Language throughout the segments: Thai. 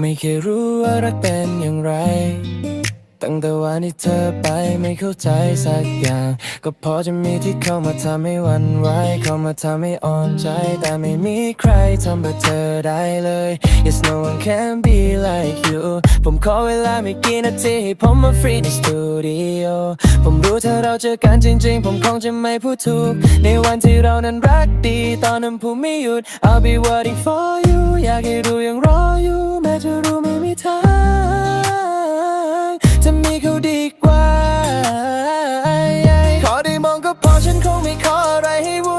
ไม่เคยรู้ว่ารักเป็นอย่างไร ตั้งแต่วันที่เธอไปไม่เข้าใจสักอย่าง ก็พอจะมีที่เข้ามาทำให้วันไหวเข้ามาทำให้อ่อนใจ แต่ไม่มีใครทำแบบเธอได้เลย Yes no one can be like you ผมขอเวลาไม่กี่นาทีให้ผมมาฟรีในสตูดิโอผมรู้ถ้าเราเจอกันจริงๆ ผมคงจะไม่พูดถูก ในวันที่เรานั้นรักดี ตอนนั้นผมไม่หยุด I'll be waiting for you อยากให้รู้ยังรออยู่ แม้จะรู้ไม่มีทาง ฉัน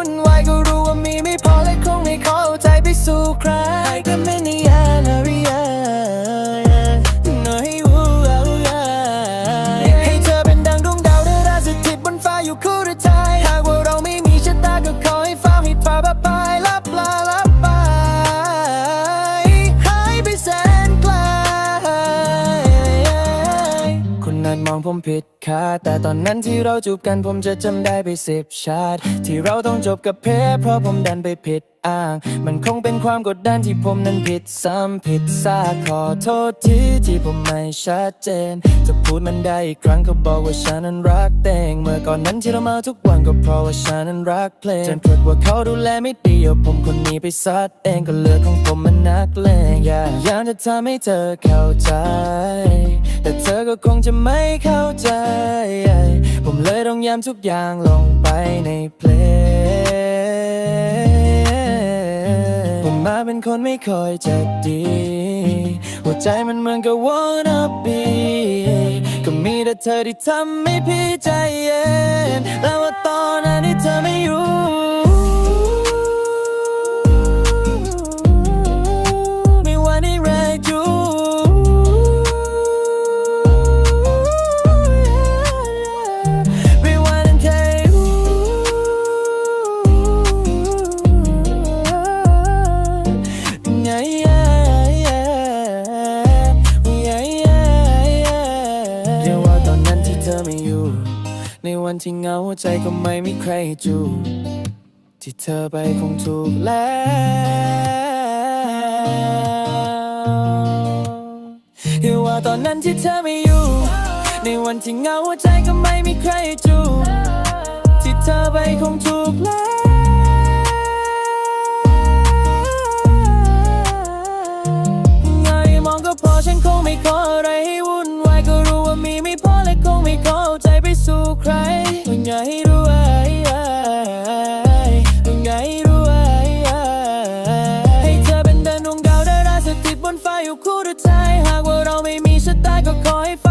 ผมผิดคาดแต่ตอนนั้นที่เราจูบกันผมจะจำได้ไปสิบชาติ ที่เราต้องจบกับเพเพราะผมดันไปผิดอ้าง มันคงเป็นความกดดันที่ผมนั้นผิดซ้ำผิดซากขอโทษทีที่ผมไม่ชัดเจน จะพูดมันได้อีกครั้งก็บอกว่าฉันนั้นรักเตงเมื่อก่อนนั้นที่เรามาทุกวันก็เพราะว่าฉันนั้นรักเพลงจนเกิดว่าเขาดูแลไม่ดีเอาผมคนนี้ไปซัดเองก็เลือกของผมมันนักเลงอยากอยากจะทำให้เธอเข้าใจ แต่เธอก็คงจะไม่เข้าใจ ผมเลยต้องย้ำทุกอย่างลงไปในเพลงผมมาเป็นคนไม่ค่อยจะดี หัวใจมันเหมือนกับ wanna be ก็มีแต่เธอที่ทำให้พี่ใจเย็น แล้วว่าตอนนั้นที่เธอไม่อยู่ วันที่เหงาใจก็ไม่มีใครจูบที่เธอไปคงถูกแล้วเรียกว่าตอนนั้นที่เธอไม่อยู่ ในวันที่เหงาใจก็ไม่มีใครจูบที่เธอไปคงถูกแล้ว ก็ขอให้ฟ้า